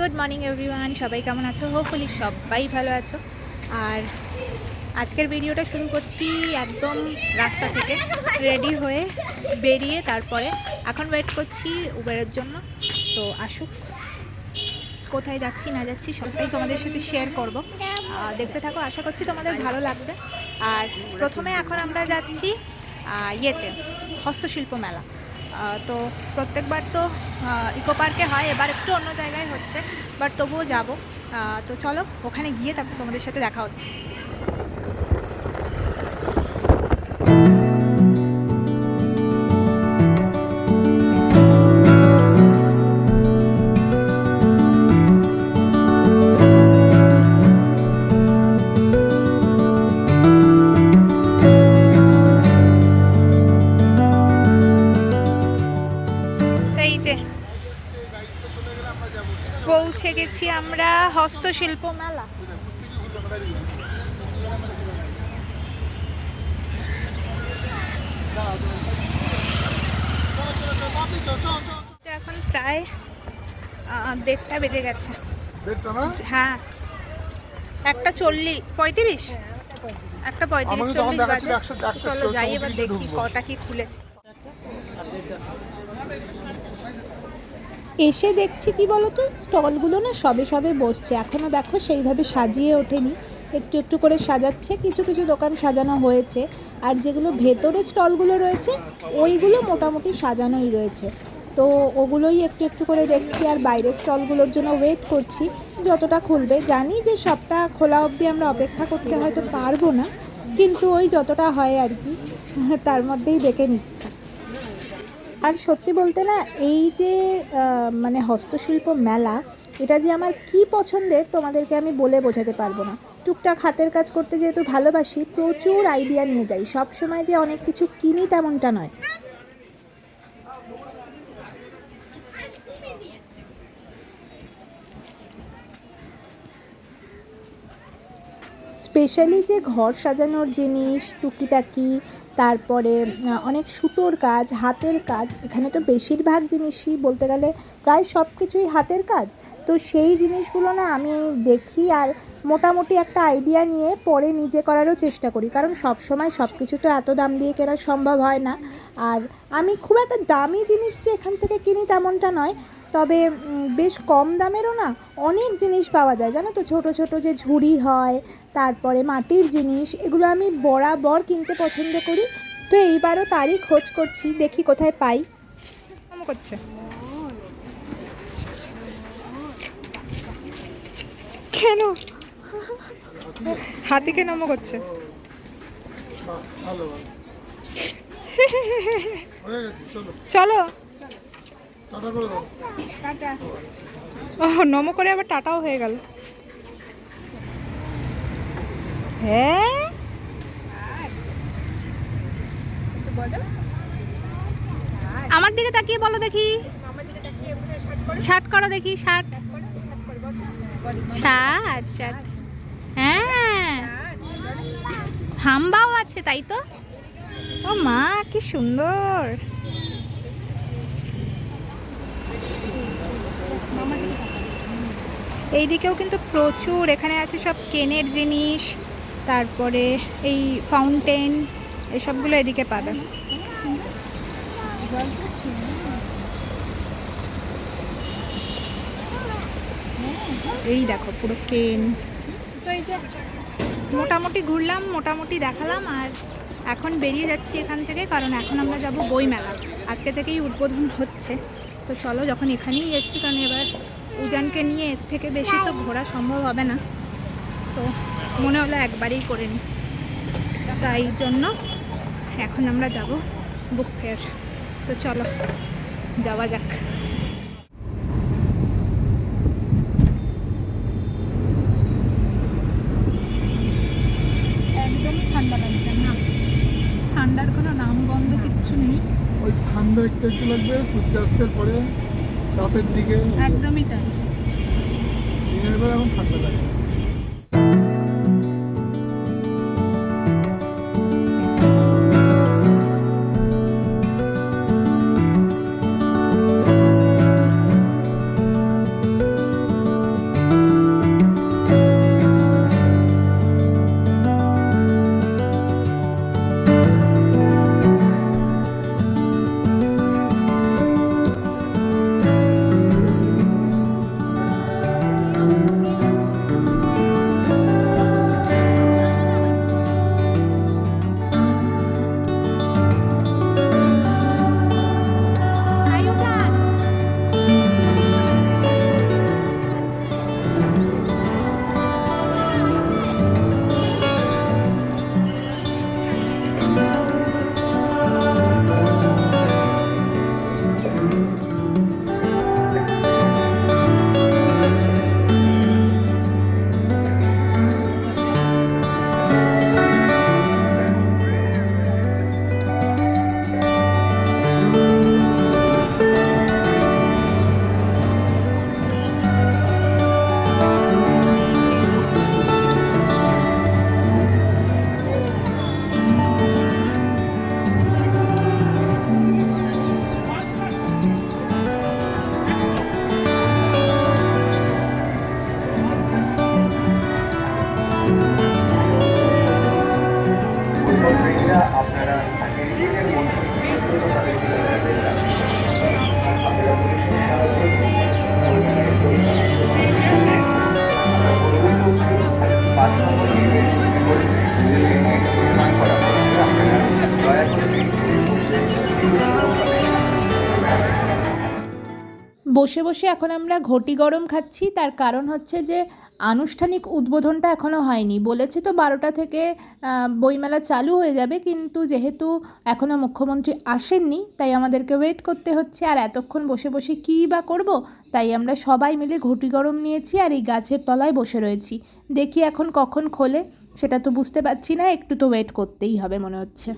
Good morning everyone, সবাই কেমন আছো? হোপফুলি সবাই ভালো আছো। আর আজকের ভিডিওটা শুরু করছি একদম রাস্তা থেকে রেডি হয়ে বেরিয়ে তারপরে এখন ওয়েট করছি উবেরের জন্য। তো আসুক, কোথায় যাচ্ছি, না যাচ্ছি, সবটাই তোমাদের সাথে শেয়ার করব। দেখতে থাকো, আশা করছি তোমাদের ভালো লাগবে। আর প্রথমে এখন আমরা যাচ্ছি ইয়েতে, হস্তশিল্প মেলা। তো প্রত্যেকবার তো ইকো পার্কে হয়, এবার একটু অন্য জায়গায় হচ্ছে বাট তবুও যাব। তো চলো, ওখানে গিয়ে তারপর তোমাদের সাথে দেখা হচ্ছে। পৌঁছে গেছি আমরা হস্তশিল্প মেলা। এখন প্রায় দেড়টা বেজে গেছে। হ্যাঁ। একটা চল্লিশ পঁয়ত্রিশ? একটা পঁয়ত্রিশ। চল্লিশ বাজে। চলো যাই এবার দেখি কটা কি খুলেছে। এসে দেখছি কি বলতো? স্টলগুলো না সবে সবে বসছে। এখনও দেখো সেইভাবে সাজিয়ে ওঠেনি। একটু একটু করে সাজাচ্ছে। কিছু কিছু দোকান সাজানো হয়েছে। আর যেগুলো ভেতরে স্টলগুলো রয়েছে, ওইগুলো মোটামুটি সাজানোই রয়েছে। তো ওগুলোই একটু একটু করে দেখছি আর বাইরের স্টলগুলোর জন্য ওয়েট করছি। যতটা খুলবে। জানি যে সবটা খোলা অবধি আমরা অপেক্ষা করতে হয়তো পারব না। কিন্তু ওই যতটা হয় আর কি, তার মধ্যেই দেখে নিচ্ছি। আর সত্যি বলতে না, এই যে মানে হস্তশিল্প মেলা, এটা যে আমার কি পছন্দের তোমাদেরকে আমি বলে বোঝাতে পারব না। টুকটাক হাতের কাজ করতে যেহেতু ভালোবাসি, প্রচুর আইডিয়া নিয়ে যাই। সব সময় যে অনেক কিছু কিনি তেমনটা নয়। স্পেশালি যে ঘর সাজানোর জিনিস, টুকিটাকি, তারপরে অনেক সুতোর কাজ, হাতের কাজ, এখানে তো বেশিরভাগ জিনিসই বলতে গেলে প্রায় সব কিছুই হাতের কাজ। তো সেই জিনিসগুলো না আমি দেখি আর মোটামুটি একটা আইডিয়া নিয়ে পরে নিজে করারও চেষ্টা করি। কারণ সব সময় সব কিছু তো এত দাম দিয়ে কেনা সম্ভব হয় না। আর আমি খুব একটা দামি জিনিস যে এখান থেকে কিনি তেমনটা নয়। তবে বেশ কম দামেরও না অনেক জিনিস পাওয়া যায়। জানো তো ছোট ছোট যে ঝুড়ি হয় তারপরে মাটির জিনিস এগুলো আমি বরাবর কিনতে পছন্দ করি। তো এইবারও তারই খোঁজ করছি দেখি কোথায় পাই। কেমন করছে? কেন? হাতিকে নম করছে চলো। ও নম করে আবার টাটাও হয়ে গেল। হ্যাঁ? আমার দিকে তাকিয়ে বলো দেখি। শার্ট করো দেখি, শার্ট। Shirt shirt. হ্যাঁ। হাম্বাও আছে, তাই তো? ও মা, কি সুন্দর। এইদিকেও কিন্তু প্রচুর, এখানে আছে সব কেনের জিনিস, তারপরে এই ফাউন্টেন এসবগুলো এদিকে পাবেন এই দেখো পুরো কেন। মোটামুটি ঘুরলাম, মোটামুটি দেখালাম, আর এখন বেরিয়ে যাচ্ছি এখান থেকে, কারণ এখন আমরা যাব বইমেলা। আজকে থেকেই উদ্বোধন হচ্ছে। তো চলো যখন এখানেই এসছি, কারণ এবার উজানকে নিয়ে এর থেকে বেশি তো ঘোরা সম্ভব হবে না। সো মনে হলো একবারেই করে নিই তাই জন্য এখন আমরা যাব বুক ফেয়ার তো চলো যাওয়া যাক। একদম ঠান্ডা লাগছে না। ঠান্ডার কোনো নাম গন্ধ কিচ্ছু নেই। ওই ঠান্ডা একটু একটু লাগবে সূর্যাস্তের পরে রাতের দিকে? একদমই তাই। দিনের বেলা এখন ঠান্ডা লাগে বসে বসে এখন আমরা ঘটি গরম খাচ্ছি। তার কারণ হচ্ছে যে আনুষ্ঠানিক উদ্বোধনটা এখনও হয়নি। বলেছে তো বারোটা থেকে বইমেলা চালু হয়ে যাবে। কিন্তু যেহেতু এখনও মুখ্যমন্ত্রী আসেননি, তাই আমাদেরকে ওয়েট করতে হচ্ছে। আর এতক্ষণ বসে বসে কী বা করব, তাই আমরা সবাই মিলে ঘটি গরম নিয়েছি আর এই গাছের তলায় বসে রয়েছি। দেখি এখন কখন খোলে, সেটা তো বুঝতে পারছি না। একটু তো ওয়েট করতেই হবে মনে হচ্ছে।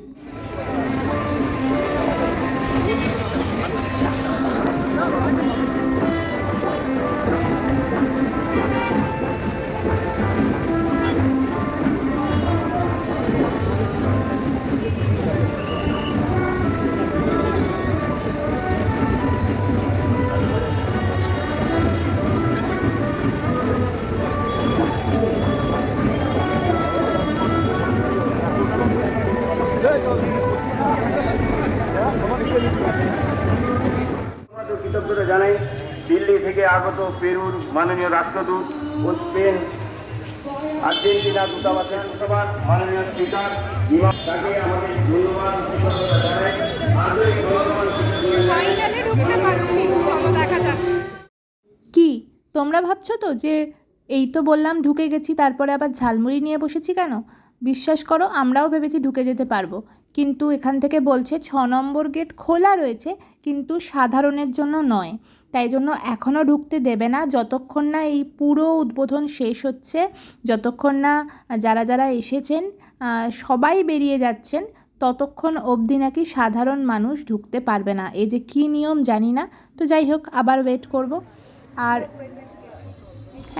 মাননীয় রাষ্ট্রদূত ও স্পেন আর্জেন্টিনা দূতাবাসের দূতাবাস মাননীয় স্পিকার ইমাম তাকে আমাদের ধন্যবাদ জানাই। ফাইনালে ঢুকতে পারছি চলো দেখা যাক। কি তোমরা ভাবছ তো যে এই তো বললাম ঢুকে গেছি তারপরে আবার ঝালমুড়ি নিয়ে বসেছি কেন? বিশ্বাস করো আমরাও ভেবেছি ঢুকে যেতে পারব। কিন্তু এখান থেকে বলছে ছ নম্বর গেট খোলা রয়েছে, কিন্তু সাধারণের জন্য নয়। তাই জন্য এখনও ঢুকতে দেবে না। যতক্ষণ না এই পুরো উদ্বোধন শেষ হচ্ছে, যতক্ষণ না যারা যারা এসেছেন সবাই বেরিয়ে যাচ্ছেন, ততক্ষণ অবধি নাকি সাধারণ মানুষ ঢুকতে পারবে না। এই যে কী নিয়ম জানি না। তো যাই হোক, আবার ওয়েট করব। আর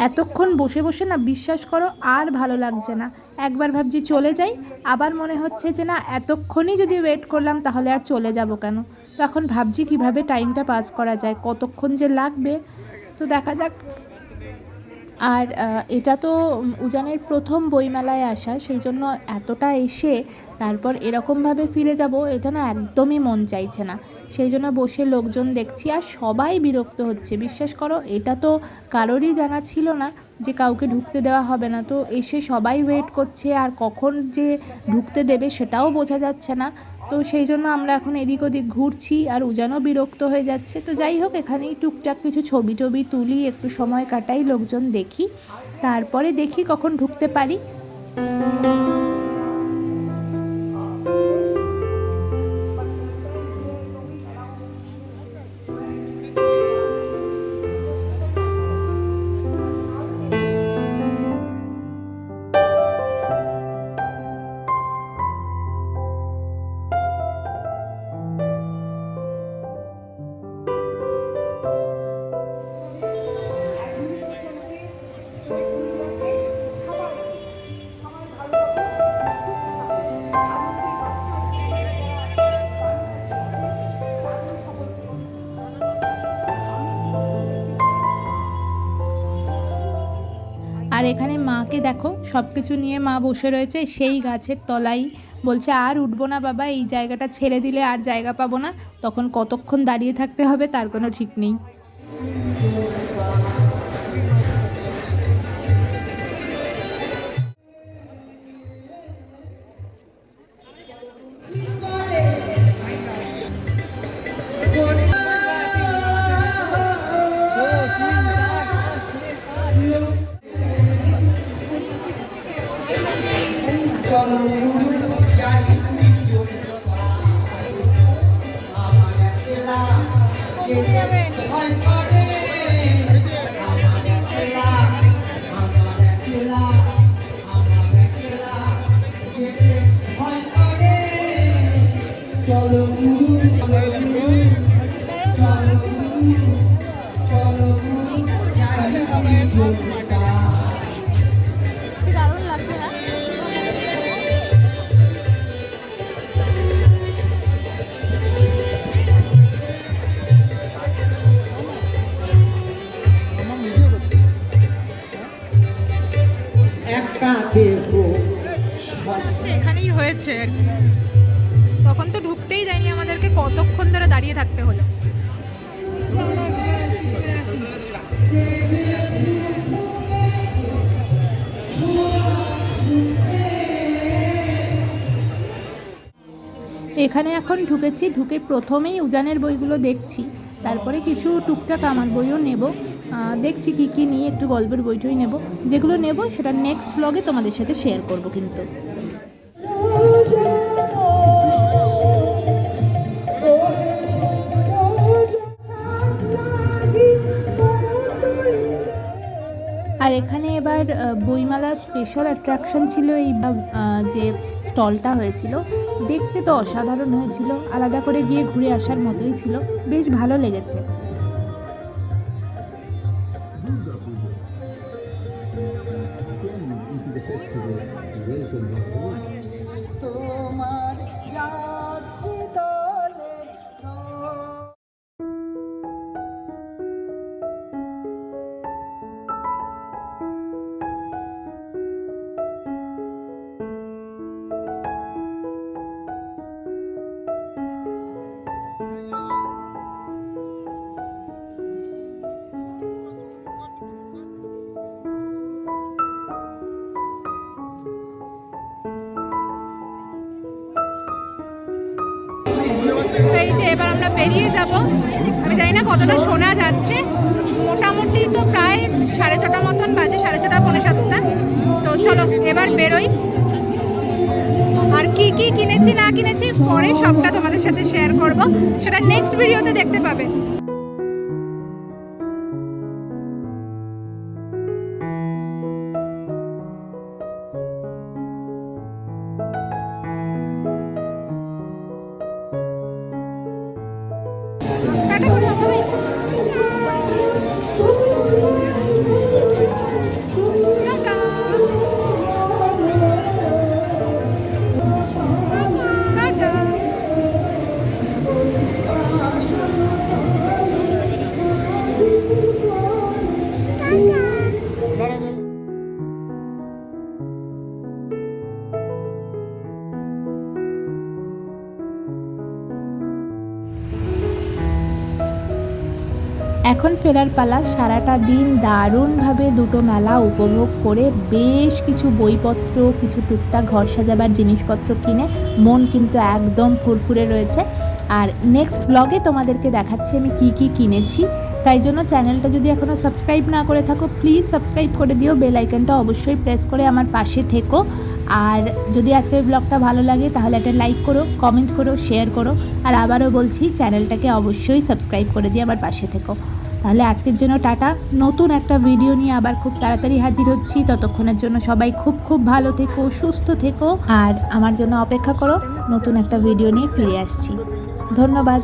এতক্ষণ বসে বসে না, বিশ্বাস করো, আর ভালো লাগছে না। একবার ভাবছি চলে যাই, আবার মনে হচ্ছে যে না, এতক্ষণই যদি ওয়েট করলাম তাহলে আর চলে যাব কেন? তো এখন ভাবছি কীভাবে টাইমটা পাস করা যায়, কতক্ষণ যে লাগবে? তো দেখা যাক। আর এটা তো উজানের প্রথম বইমেলায় আসা, সেই জন্য এতটা এসে তারপর এরকমভাবে ফিরে যাব, এটা না একদমই মন চাইছে না। সেই জন্য বসে লোকজন দেখছি আর সবাই বিরক্ত হচ্ছে। বিশ্বাস করো, এটা তো কারোরই জানা ছিল না। যে কাউকে ঢুকতে দেওয়া হবে না। তো এসে সবাই ওয়েট করছে আর কখন যে ঢুকতে দেবে সেটাও বোঝা যাচ্ছে না। তো সেই জন্য আমরা এখন এদিক ওদিক ঘুরছি আর উজানও বিরক্ত হয়ে যাচ্ছে। তো যাই হোক, এখানেই টুকটাক কিছু ছবি টবি তুলি, একটু সময় কাটাই, লোকজন দেখি, তারপরে দেখি কখন ঢুকতে পারি। আর এখানে মাকে দেখো সব কিছু নিয়ে মা বসে রয়েছে, সেই গাছের তলায় বলছে, আর উঠবো না বাবা, এই জায়গাটা ছেড়ে দিলে আর জায়গা পাবো না। তখন কতক্ষণ দাঁড়িয়ে থাকতে হবে তার কোনো ঠিক নেই। on the এখানে এখন ঢুকেছি, ঢুকে প্রথমেই উজানের বইগুলো দেখছি। তারপরে কিছু টুকটাক আমার বইও নেব। দেখছি কি কি নিয়ে একটু গল্পের বইটই নেব। যেগুলো নেব সেটা নেক্সট ব্লগে তোমাদের সাথে শেয়ার করব কিন্তু। আর এখানে এবার বইমেলা স্পেশাল অ্যাট্রাকশন ছিল এই যে স্টলটা হয়েছিল। দেখতে তো অসাধারণ হয়েছিল আলাদা করে গিয়ে ঘুরে আসার মতোই ছিল। বেশ ভালো লেগেছে। এবার আমরা বেরিয়ে যাব। আমি জানি না কতটা শোনা যাচ্ছে। মোটামুটি তো প্রায় সাড়ে ছটা মতন বাজে, সাড়ে ছটা পনেরো সাতটা। তো চলো, এবার বেরোই। আর কি কি কিনেছি, না কিনেছি, পরে সবটা তোমাদের সাথে শেয়ার করব। সেটা নেক্সট ভিডিওতে দেখতে পাবে। এখন ফেরার পালা, সারাটা দিন দারুণভাবে দুটো মেলা উপভোগ করে বেশ কিছু বইপত্র, কিছু টুকটাক ঘর সাজাবার জিনিসপত্র কিনে মন কিন্তু একদম ফুরফুরে রয়েছে। আর নেক্সট ব্লগে তোমাদেরকে দেখাচ্ছি আমি কি কি কিনেছি। তাই জন্য চ্যানেলটা যদি এখনও সাবস্ক্রাইব না করে থাকো প্লিজ সাবস্ক্রাইব করে দিও। বেল আইকনটা অবশ্যই প্রেস করে আমার পাশে থেকো। আর যদি আজকের ব্লগটা ভালো লাগে, তাহলে একটা লাইক করো কমেন্ট করো শেয়ার করো। আর আবারও বলছি চ্যানেলটাকে অবশ্যই সাবস্ক্রাইব করে দিয়ে আমার পাশে থেকো। তাহলে আজকের জন্য টাটা। নতুন একটা ভিডিও নিয়ে আবার খুব তাড়াতাড়ি হাজির হচ্ছি। ততক্ষণের জন্য সবাই খুব খুব ভালো থেকো, সুস্থ থেকো। আর আমার জন্য অপেক্ষা করো, নতুন একটা ভিডিও নিয়ে ফিরে আসছি। ধন্যবাদ।